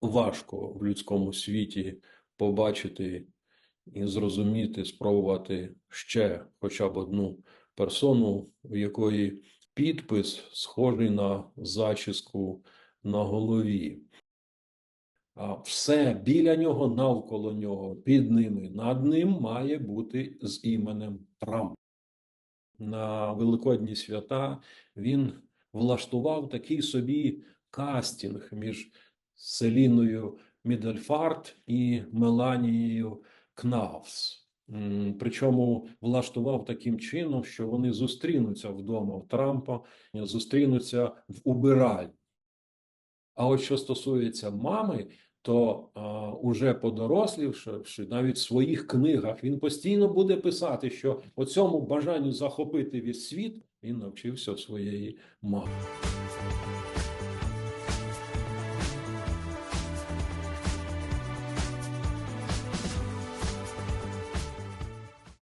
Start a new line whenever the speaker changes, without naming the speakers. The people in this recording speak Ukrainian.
важко в людському світі побачити і зрозуміти, спробувати ще хоча б одну персону, у якої підпис схожий на зачіску на голові. А все біля нього, навколо нього, під ними, над ним має бути з іменем Трамп. На Великодні свята він влаштував такий собі кастинг між Селіною Мідельфарт і Меланією Кнавс. Причому влаштував таким чином, що вони зустрінуться вдома у Трампа, зустрінуться в убиральні. А от що стосується мами, то а, уже подорослівши, навіть в своїх книгах, він постійно буде писати, що оцьому бажанню захопити весь світ він навчився в своєї мами.